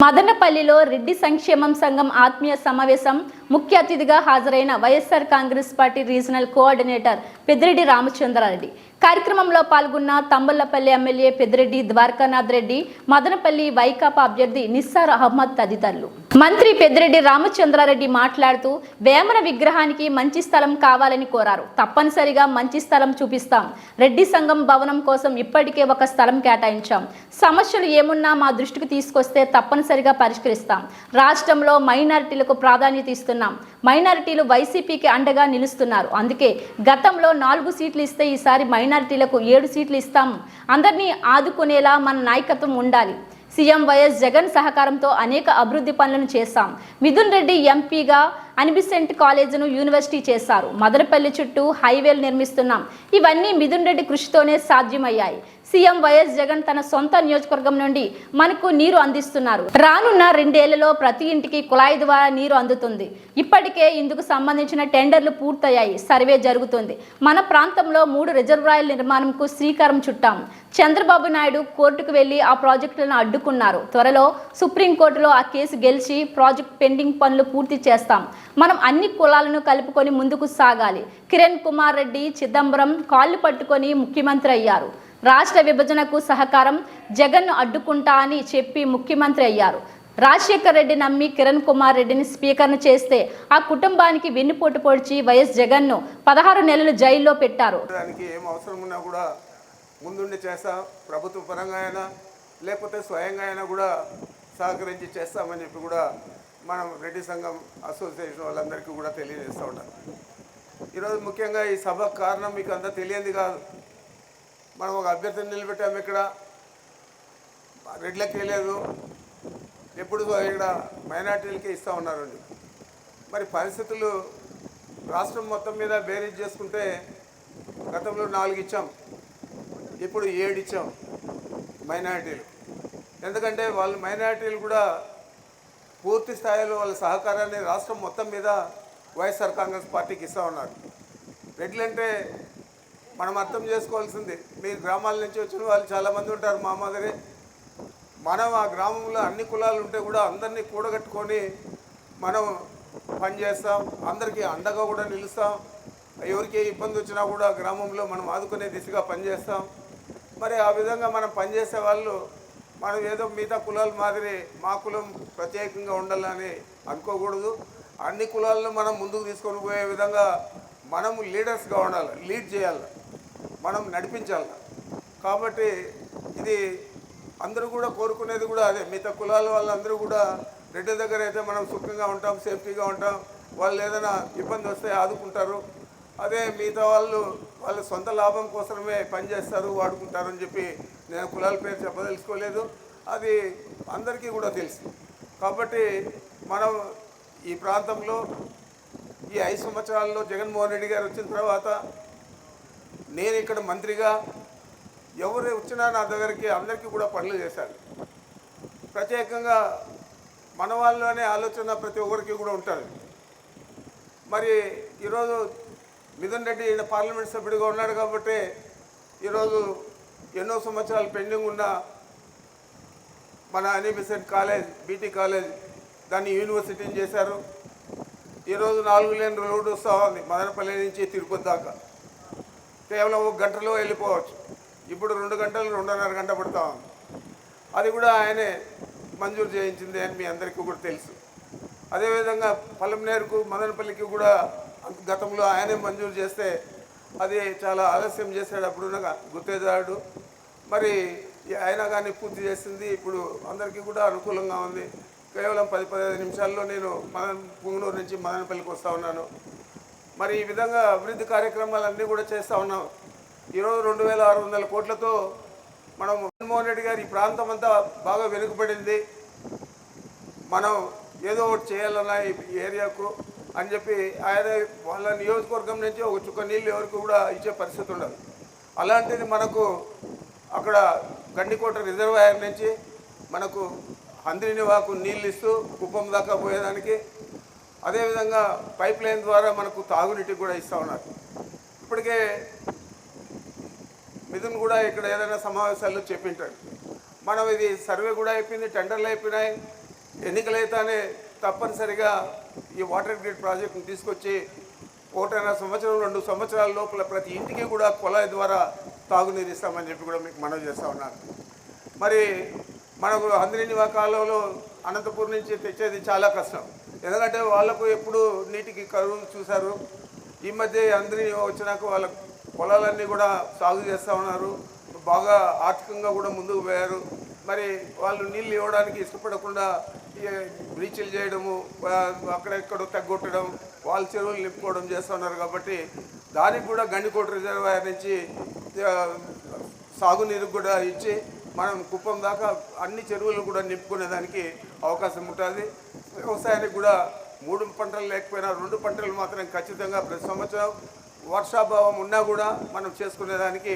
మదనపల్లిలో రెడ్డి సంక్షేమం సంఘం ఆత్మీయ సమావేశం ముఖ్య అతిథిగా హాజరైన YSR Congress party regional coordinator Peddireddy Ramachandrareddy. కార్యక్రమంలో పాల్గొన్న తంబుల్లపల్లి ఎమ్మెల్యే పెద్దిరెడ్డి ద్వారకానాథ్ రెడ్డి మదనపల్లి వైకాపా అభ్యర్థి నిస్సార్ అహ్మద్ తదితరులు. మంత్రి పెద్దిరెడ్డి రామచంద్రారెడ్డి మాట్లాడుతూ వేమన విగ్రహానికి మంచి స్థలం కావాలని కోరారు. తప్పనిసరిగా మంచి స్థలం చూపిస్తాం. రెడ్డి సంఘం భవనం కోసం ఇప్పటికే ఒక స్థలం కేటాయించాం. సమస్యలు ఏమున్నా మా దృష్టికి తీసుకొస్తే తప్పనిసరిగా పరిష్కరిస్తాం. రాష్ట్రంలో మైనారిటీలకు ప్రాధాన్యత ఇస్తున్నాం. మైనారిటీలు వైసీపీకి అండగా నిలుస్తున్నారు. అందుకే గతంలో నాలుగు సీట్లు ఇస్తే ఈసారి మైనారిటీలకు ఏడు సీట్లు ఇస్తాం. అందరినీ ఆదుకునేలా మన నాయకత్వం ఉండాలి. సీఎం వైఎస్ జగన్ సహకారంతో అనేక అభివృద్ధి పనులను చేశాం. మిథున్ రెడ్డి ఎంపీగా అనిబిసెంట్ కాలేజీను యూనివర్సిటీ చేశారు. మదనపల్లి చుట్టూ హైవేలు నిర్మిస్తున్నాం. ఇవన్నీ మిథున్ రెడ్డి కృషితోనే సాధ్యమయ్యాయి. సీఎం వైఎస్ జగన్ తన సొంత నియోజకవర్గం నుండి మనకు నీరు అందిస్తున్నారు. రానున్న రెండేళ్ళలో ప్రతి ఇంటికి కుళాయి ద్వారా నీరు అందుతుంది. ఇప్పటికే ఇందుకు సంబంధించిన టెండర్లు పూర్తయ్యాయి. సర్వే జరుగుతుంది. మన ప్రాంతంలో మూడు రిజర్వాయర్ల నిర్మాణంకు శ్రీకారం చుట్టాం. చంద్రబాబు నాయుడు కోర్టుకు వెళ్ళి ఆ ప్రాజెక్టులను అడ్డుకున్నారు. త్వరలో సుప్రీంకోర్టులో ఆ కేసు గెలిచి ప్రాజెక్ట్ పెండింగ్ పనులు పూర్తి చేస్తాం. మనం అన్ని కులాలను కలుపుకొని ముందుకు సాగాలి. కిరణ్ కుమార్ రెడ్డి చిదంబరం కాళ్ళు పట్టుకొని ముఖ్యమంత్రి అయ్యారు. రాష్ట్ర విభజనకు సహకారం జగన్ను అడ్డుకుంటా అని చెప్పి ముఖ్యమంత్రి అయ్యారు. రాజశేఖర్ రెడ్డి నమ్మి కిరణ్ కుమార్ రెడ్డిని స్పీకర్ను చేస్తే ఆ కుటుంబానికి వెన్నుపోటు పొడిచి వైఎస్ జగన్ను పదహారు నెలలు జైల్లో పెట్టారు. దానికి ఏం అవసరం ఉన్నా కూడా ముందుండి చేస్తాం ప్రభుత్వ పరంగా అయినా లేకపోతే స్వయంగా అయినా కూడా సహకరించి చేస్తామని చెప్పి కూడా మనం రెడ్డి సంఘం అసోసియేషన్ వాళ్ళందరికీ కూడా తెలియజేస్తూ ఉంటాం ఈరోజు ముఖ్యంగా ఈ సభ కారణం మీకు అంతా తెలియంది కాదు. మనం ఒక అభ్యర్థిని నిలబెట్టాము ఇక్కడ. రెడ్లకి లేదు. ఎప్పుడు ఇక్కడ మైనార్టీలకే ఇస్తూ ఉన్నారండి. మరి పరిస్థితులు రాష్ట్రం మొత్తం మీద బేరీజ్ చేసుకుంటే గతంలో నాలుగు ఇచ్చాం. ఇప్పుడు ఏడు ఇచ్చాం మైనారిటీలు. ఎందుకంటే వాళ్ళు మైనారిటీలు కూడా పూర్తి స్థాయిలో వాళ్ళ సహకారాన్ని రాష్ట్రం మొత్తం మీద వైఎస్ఆర్ కాంగ్రెస్ పార్టీకి ఇస్తూ ఉన్నారు. రెడ్లంటే మనం అర్థం చేసుకోవాల్సింది. మీ గ్రామాల నుంచి వచ్చిన వాళ్ళు చాలామంది ఉంటారు మా మాదిరి. మనం ఆ గ్రామంలో అన్ని కులాలు ఉంటే కూడా అందరినీ కూడగట్టుకొని మనం పనిచేస్తాం అందరికీ అండగా కూడా నిలుస్తాం. ఎవరికి ఇబ్బంది వచ్చినా కూడా గ్రామంలో మనం ఆదుకునే దిశగా పనిచేస్తాం మరి ఆ విధంగా మనం పనిచేసే వాళ్ళు మనం ఏదో మిగతా కులాల మాదిరి మా కులం ప్రత్యేకంగా ఉండాలని అనుకోకూడదు. అన్ని కులాలను మనం ముందుకు తీసుకొని పోయే విధంగా మనం లీడర్స్గా ఉండాలి లీడ్ చేయాలి మనం నడిపించాలి. కాబట్టి ఇది అందరూ కూడా కోరుకునేది కూడా అదే. మిగతా కులాల వాళ్ళందరూ కూడా రెడ్డి దగ్గర అయితే మనం సుఖంగా ఉంటాం సేఫ్టీగా ఉంటాం. వాళ్ళు ఏదైనా ఇబ్బంది వస్తే ఆదుకుంటారు. అదే మిగతా వాళ్ళు వాళ్ళ సొంత లాభం కోసమే పనిచేస్తారు వాడుకుంటారు అని చెప్పి నేను కులాల పేరు చెప్పదలుచుకోలేదు. అది అందరికీ కూడా తెలుసు. కాబట్టి మనం ఈ ప్రాంతంలో ఈ ఐదు సంవత్సరాల్లో జగన్మోహన్ రెడ్డి గారు వచ్చిన తర్వాత నేను ఇక్కడ మంత్రిగా ఎవరు వచ్చినా నా దగ్గరికి అందరికీ కూడా పనులు చేశారు. ప్రత్యేకంగా మన వాళ్ళలోనే ఆలోచన ప్రతి ఒక్కరికి కూడా ఉంటుంది. మరి ఈరోజు మిథున్ రెడ్డి ఈయన పార్లమెంట్ సభ్యుడిగా ఉన్నాడు కాబట్టి ఈరోజు ఎన్నో సంవత్సరాలు పెండింగ్ ఉన్న మన అనిబిసెంట్ కాలేజ్ బీటీ కాలేజ్ దాన్ని యూనివర్సిటీని చేశారు. ఈరోజు నాలుగు లేని రోడ్డు వస్తూ ఉంది మదనపల్లి నుంచి తిరుపతి దాకా. కేవలం ఒక గంటలో వెళ్ళిపోవచ్చు. ఇప్పుడు రెండు గంటలు రెండున్నర గంట పడతా ఉంది. అది కూడా ఆయనే మంజూరు చేయించింది అని మీ అందరికీ కూడా తెలుసు. అదేవిధంగా పలంనేరుకు మదనపల్లికి కూడా గతంలో ఆయనే మంజూరు చేస్తే అది చాలా ఆలస్యం చేశాడు. అప్పుడున్న గుత్తేదారుడు. మరి ఈ- ఆయన కానీ పూర్తి చేసింది ఇప్పుడు అందరికీ కూడా అనుకూలంగా ఉంది. కేవలం పది పదిహేను నిమిషాల్లో నేను మదన్ పుంగనూరు నుంచి మదనపల్లికి వస్తూ ఉన్నాను. మరి ఈ విధంగా అభివృద్ధి కార్యక్రమాలన్నీ కూడా చేస్తూ ఉన్నాం. ఈరోజు రెండు వేల ఆరు వందల కోట్లతో మనం జగన్మోహన్ రెడ్డి గారు ఈ ప్రాంతం అంతా బాగా వెనుకబడింది. మనం ఏదో ఒకటి చేయాలన్న ఈ ఏరియాకు అని చెప్పి ఆయన వాళ్ళ నియోజకవర్గం నుంచి ఒక చుక్క నీళ్ళు ఎవరికి కూడా ఇచ్చే పరిస్థితి ఉండదు. అలాంటిది మనకు అక్కడ గండికోట రిజర్వాయర్ నుంచి మనకు అందరిని వాకు నీళ్ళు ఇస్తూ కుప్పం దాకా పోయేదానికి. అదేవిధంగా పైప్ లైన్ ద్వారా మనకు తాగునీటికి కూడా ఇస్తూ ఉన్నారు. ఇప్పటికే మిథున్ కూడా ఇక్కడ ఏదైనా సమావేశాల్లో చెప్పింటాడు. మనం ఇది సర్వే కూడా అయిపోయింది టెండర్లు అయిపోయినాయి. ఎన్నికలైతేనే తప్పనిసరిగా ఈ వాటర్ గ్రిడ్ ప్రాజెక్టును తీసుకొచ్చి ఒకటైనా సంవత్సరం రెండు సంవత్సరాల లోపల ప్రతి ఇంటికి కూడా కుళాయి ద్వారా తాగునీరు ఇస్తామని చెప్పి కూడా మీకు మనవి చేస్తా ఉన్నాను మరి మనకు అందరిని కాలంలో అనంతపూర్ నుంచి తెచ్చేది చాలా కష్టం. ఎందుకంటే వాళ్ళకు ఎప్పుడు నీటికి కరువు చూశారు. ఈ మధ్య అందరి వచ్చినాక వాళ్ళ పొలాలన్నీ కూడా సాగు చేస్తూ ఉన్నారు. బాగా ఆర్థికంగా కూడా ముందుకు పోయారు. మరి వాళ్ళు నీళ్ళు ఇవ్వడానికి ఇష్టపడకుండా బ్లీచ్లు చేయడము వా- అక్కడెక్కడో తగ్గొట్టడం వాళ్ళ చెరువులు నింపుకోవడం చేస్తున్నారు కాబట్టి దానికి కూడా గండికోట రిజర్వాయర్ నుంచి సాగునీరు కూడా ఇచ్చి మనం కుప్పం దాకా అన్ని చెరువులు కూడా నింపుకునేదానికి అవకాశం ఉంటుంది. వ్యవసాయానికి కూడా మూడు పంటలు లేకపోయినా రెండు పంటలు మాత్రం ఖచ్చితంగా ప్రతి సంవత్సరం వర్షాభావం ఉన్నా కూడా మనం చేసుకునేదానికి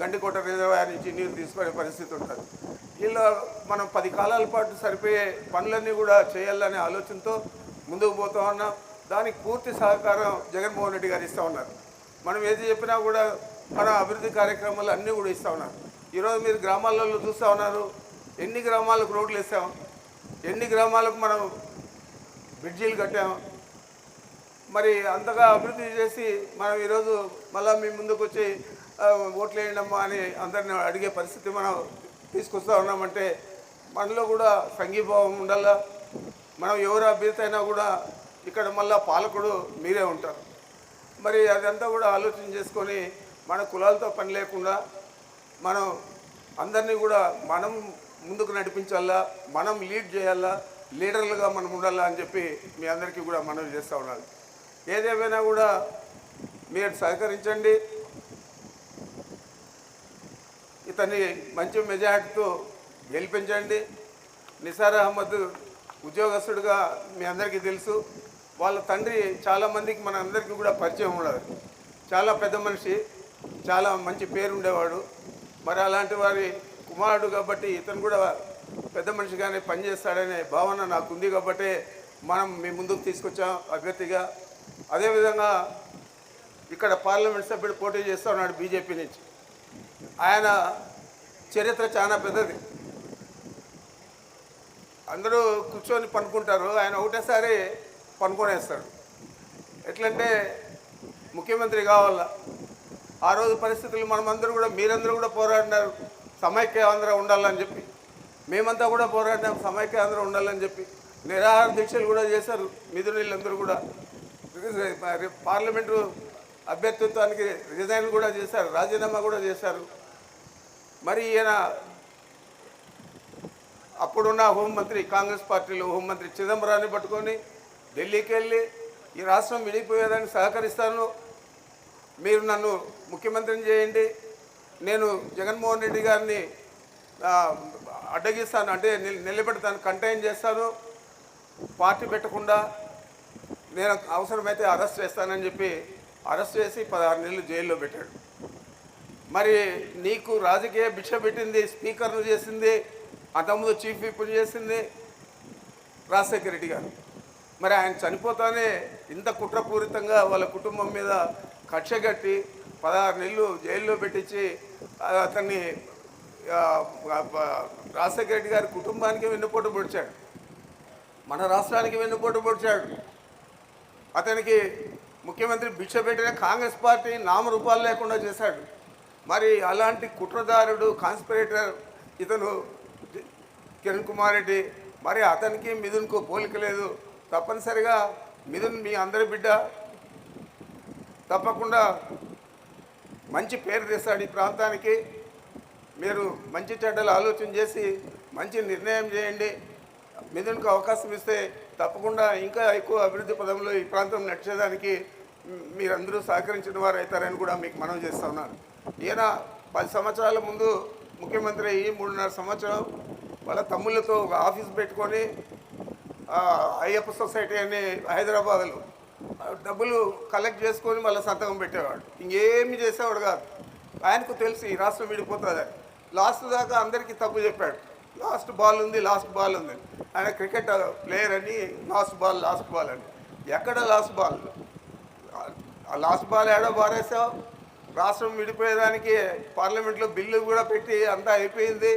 గండికోట రిజర్వాయర్ నుంచి నీరు తీసుకునే పరిస్థితి ఉంటుంది. ఇలా మనం పది కాలాల పాటు సరిపోయే పనులన్నీ కూడా చేయాలనే ఆలోచనతో ముందుకు పోతా ఉన్నాం. దానికి పూర్తి సహకారం జగన్మోహన్ రెడ్డి గారు ఇస్తూ ఉన్నారు. మనం ఏది చెప్పినా కూడా మన అభివృద్ధి కార్యక్రమాలు అన్నీ కూడా ఇస్తూ ఉన్నారు. ఈరోజు మీరు గ్రామాలలో చూస్తూ ఉన్నారు. ఎన్ని గ్రామాలకు రోడ్లు వేసాం. ఎన్ని గ్రామాలకు మనం బ్రిడ్జీలు కట్టాం. మరి అంతగా అభివృద్ధి చేసి మనం ఈరోజు మళ్ళీ మీ ముందుకు వచ్చి ఓట్లు వేయడమ్మా అని అందరిని అడిగే పరిస్థితి మనం తీసుకొస్తా ఉన్నామంటే మనలో కూడా సంఘీభావం ఉండాలా. మనం ఎవరు అభ్యర్థి అయినా కూడా ఇక్కడ మళ్ళీ పాలకుడు మీరే ఉంటారు. మరి అదంతా కూడా ఆలోచన చేసుకొని మన కులాలతో పని లేకుండా మనం అందరినీ కూడా మనం ముందుకు నడిపించాలా మనం లీడ్ చేయాలా లీడర్లుగా మనం ఉండాలా అని చెప్పి మీ అందరికీ కూడా మనం చేస్తూ ఉండాలి ఏదేమైనా కూడా మీరు సహకరించండి. ఇతన్ని మంచి మెజార్టీతో గెలిపించండి. నిసార్ అహ్మద్ ఉద్యోగస్తుడిగా మీ అందరికీ తెలుసు. వాళ్ళ తండ్రి చాలామందికి మన అందరికీ కూడా పరిచయం ఉండదు చాలా పెద్ద మనిషి చాలా మంచి పేరు ఉండేవాడు. మరి అలాంటి వారి కుమారుడు కాబట్టి ఇతను కూడా పెద్ద మనిషిగానే పనిచేస్తాడనే భావన నాకు ఉంది కాబట్టి మనం మీ ముందుకు తీసుకొచ్చాం అభ్యర్థిగా. అదేవిధంగా ఇక్కడ పార్లమెంట్ సభ్యుడు పోటీ చేస్తూ ఉన్నాడు బీజేపీ నుంచి. ఆయన చరిత్ర చాలా పెద్దది. అందరూ కూర్చొని పనుకుంటారు ఆయన ఒకటేసారి పనుకొనేస్తాడు. ఎట్లంటే ముఖ్యమంత్రి కావాలా? ఆ రోజు పరిస్థితులు మనమందరూ కూడా మీరందరూ కూడా పోరాడినారు. సమైక్య ఆంధ్ర ఉండాలని చెప్పి. మేమంతా కూడా పోరాడినాం సమైక్య ఆంధ్ర ఉండాలని చెప్పి. నిరాహార దీక్షలు కూడా చేశారు మిథునీళ్ళందరూ కూడా. పార్లమెంటు అభ్యర్థిత్వానికి రిజైన్ కూడా చేశారు రాజీనామా కూడా చేశారు. మరి ఈయన అప్పుడున్న హోంమంత్రి కాంగ్రెస్ పార్టీలో హోంమంత్రి చిదంబరాన్ని పట్టుకొని ఢిల్లీకి వెళ్ళి ఈ రాష్ట్రం విడిపోయేదానికి సహకరిస్తాను. మీరు నన్ను ముఖ్యమంత్రిని చేయండి. నేను జగన్మోహన్ రెడ్డి గారిని అడ్డగిస్తాను అంటే నిలబెడతాను కంటైన్ చేస్తాను. పార్టీ పెట్టకుండా నేను అవసరమైతే అరెస్ట్ చేస్తానని చెప్పి అరెస్ట్ చేసి పదహారు నెలలు జైల్లో పెట్టాడు. మరి నీకు రాజకీయ భిక్ష పెట్టింది స్పీకర్ను చేసింది అంతకుముందు చీఫ్ విప్ను చేసింది రాజశేఖర రెడ్డి గారు. మరి ఆయన చనిపోతానే ఇంత కుట్రపూరితంగా వాళ్ళ కుటుంబం మీద కక్ష కట్టి పదహారు నెలలు జైల్లో పెట్టించి అతన్ని రాజశేఖర రెడ్డి గారి కుటుంబానికి వెన్నుపోటు పొడిచాడు. మన రాష్ట్రానికి వెన్నుపోటు పొడిచాడు. అతనికి ముఖ్యమంత్రి భిక్ష పెట్టిన కాంగ్రెస్ పార్టీ నామరూపాలు లేకుండా చేశాడు. మరి అలాంటి కుట్రదారుడు కాన్స్పిరేటర్ ఇతను కిరణ్ కుమార్ రెడ్డి. మరి అతనికి మిథున్కు పోలిక లేదు. తప్పనిసరిగా మిథున్ మీ అందరి బిడ్డ. తప్పకుండా మంచి పేరు తెస్తాడు ఈ ప్రాంతానికి. మీరు మంచి చెడ్డలు ఆలోచన చేసి మంచి నిర్ణయం చేయండి. మిథున్కు అవకాశం ఇస్తే తప్పకుండా ఇంకా ఎక్కువ అభివృద్ధి పదంలో ఈ ప్రాంతం నడిచేదానికి మీరందరూ సహకరించిన వారు అవుతారని కూడా మీకు మనవి చేస్తా ఉన్నాను. ఈయన పది సంవత్సరాల ముందు ముఖ్యమంత్రి అయ్యి మూడున్నర సంవత్సరం వాళ్ళ తమ్ముళ్ళతో ఒక ఆఫీస్ పెట్టుకొని అయ్యప్ప సొసైటీ అని హైదరాబాద్లో డబ్బులు కలెక్ట్ చేసుకొని మళ్ళీ సంతకం పెట్టేవాడు. ఇంకేమి చేసేవాడు కాదు. ఆయనకు తెలిసి ఈ రాష్ట్రం విడిపోతుంది లాస్ట్ దాకా అందరికీ తప్పు చెప్పాడు. లాస్ట్ బాల్ ఉంది లాస్ట్ బాల్ ఉంది. ఆయన క్రికెట్ ప్లేయర్ అని లాస్ట్ బాల్ లాస్ట్ బాల్ అని. ఎక్కడ లాస్ట్ బాల్ లాస్ట్ బాల్ ఏడో బారేసావు రాష్ట్రం విడిపోయేదానికి పార్లమెంట్లో బిల్లు కూడా పెట్టి అంతా అయిపోయింది.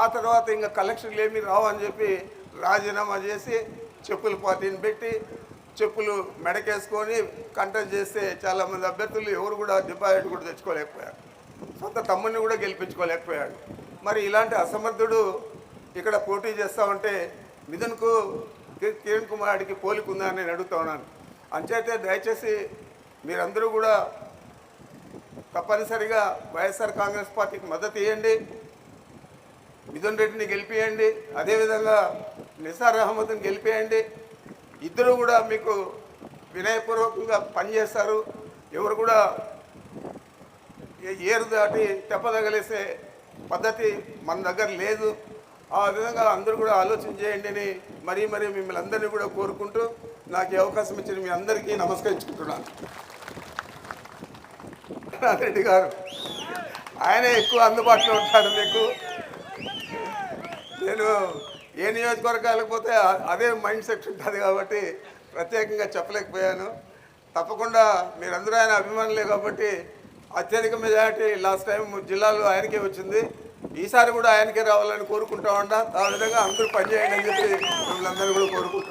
ఆ తర్వాత ఇంకా కలెక్షన్లు ఏమీ రావు అని చెప్పి రాజీనామా చేసి చెప్పుల పార్టీని పెట్టి చెప్పులు మెడకేసుకొని కంటెస్ట్ చేస్తే చాలామంది అభ్యర్థులు ఎవరు కూడా డిపాజిట్ కూడా తెచ్చుకోలేకపోయారు. సొంత తమ్ముడిని కూడా గెలిపించుకోలేకపోయాడు. మరి ఇలాంటి అసమర్థుడు ఇక్కడ పోటీ చేస్తా ఉంటే మిథున్కు కిరణ్ కుమార్కి పోలికుందా అని నేను అడుగుతా ఉన్నాను. అంచేతే దయచేసి మీరందరూ కూడా తప్పనిసరిగా వైఎస్ఆర్ కాంగ్రెస్ పార్టీకి మద్దతు ఇవ్వండి మిథున్ రెడ్డిని గెలిపియండి. అదేవిధంగా నిసార్ అహ్మద్ని గెలిపేయండి. ఇద్దరు కూడా మీకు వినయపూర్వకంగా పనిచేస్తారు. ఎవరు కూడా ఏరు దాటి తెప్పదగలేసే పద్ధతి మన దగ్గర లేదు. ఆ విధంగా అందరూ కూడా ఆలోచన చేయండి అని మరీ మరీ మిమ్మల్ని అందరినీ కూడా కోరుకుంటూ నాకు అవకాశం ఇచ్చిన మీ అందరికీ నమస్కరించుకుంటున్నాను. రెడ్డి గారు ఆయనే ఎక్కువ అందుబాటులో ఉంటాడు మీకు. నేను ఏ నియోజకవర్గాలకు పోతే అదే మైండ్ సెట్ ఉంటుంది కాబట్టి ప్రత్యేకంగా చెప్పలేకపోయాను. తప్పకుండా మీరందరూ ఆయన అభిమానులే కాబట్టి అత్యధిక మెజారిటీ లాస్ట్ టైం జిల్లాలో ఆయనకే వచ్చింది. ఈసారి కూడా ఆయనకే రావాలని కోరుకుంటా ఉంటా ఆ విధంగా అందరూ పనిచేయండి అని చెప్పి మిమ్మల్ని అందరూ కూడా కోరుకుంటాం